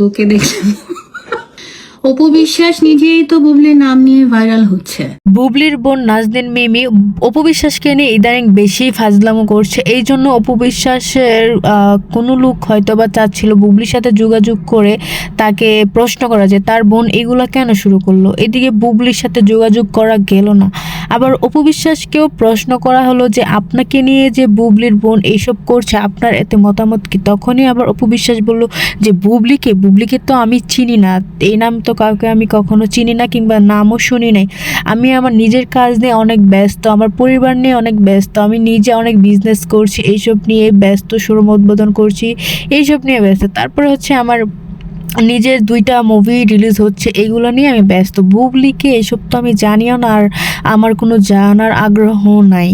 ওকে দেখলাম। অপু বিশ্বাস নিজেই তো বুবলির নাম নিয়ে ভাইরাল হচ্ছে। বুবলির বোন নাজদিন মিমি অপবিশ্বাসকে নিয়ে ইদানিং বেশি ফাজলামো করছে। এই জন্য অপবিশ্বাসের আহ, কোনো লোক হয়তো বা চাচ্ছিল বুবলির সাথে যোগাযোগ করে তাকে প্রশ্ন করা যে তার বোন এগুলা কেন শুরু করল? এদিকে বুবলির সাথে যোগাযোগ করা গেল না। আবার অপবিশ্বাসকেও প্রশ্ন করা হলো যে, আপনাকে নিয়ে যে বুবলির বোন এইসব করছে, আপনার এতে মতামত কি? তখনই আবার অপবিশ্বাস বলল যে, বুবলিকে? বুবলিকে তো আমি চিনি না। এই নাম তো কাউকে আমি কখনো চিনি না কিংবা নামও শুনি নাই। আমি আমার নিজের কাজ নিয়ে অনেক ব্যস্ত, আমার পরিবার নিয়ে অনেক ব্যস্ত, আমি নিজে অনেক বিজনেস করছি, এইসব নিয়ে ব্যস্ত শোরুম উদ্বোধন করছি, এইসব নিয়ে ব্যস্ত। তারপরে হচ্ছে আমার নিজের দুইটা মুভি রিলিজ হচ্ছে এগুলো নিয়ে আমি ব্যস্ত। বুবলিকে এসব তো আমি জানিও না, আর আমার কোনো জানার আগ্রহ নাই।